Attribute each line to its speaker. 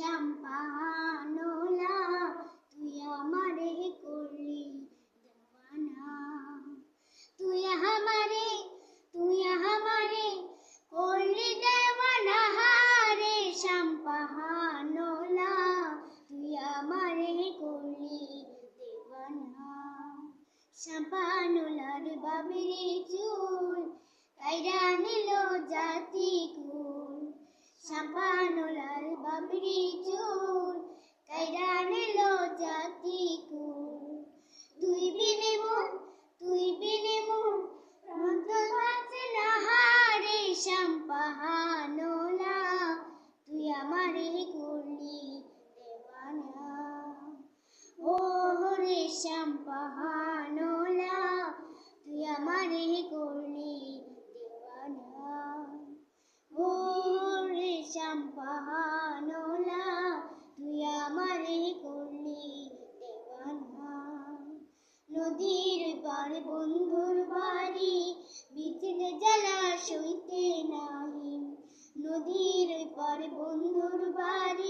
Speaker 1: শ্যাম্পানোলা তুই আমারে করলি দেওয়ানা। তুই আমারে তুই আমারে চুল কাইরা নিল জাতি শ্যাম্পানোলার বাবরি শ্যাম্পানোলা তুই আমারে করলি দেওয়ানা। নদীর পার বন্ধুর বাড়ি, বিচির জ্বালা সইতে নাহি। নদীর পার বন্ধুর বাড়ি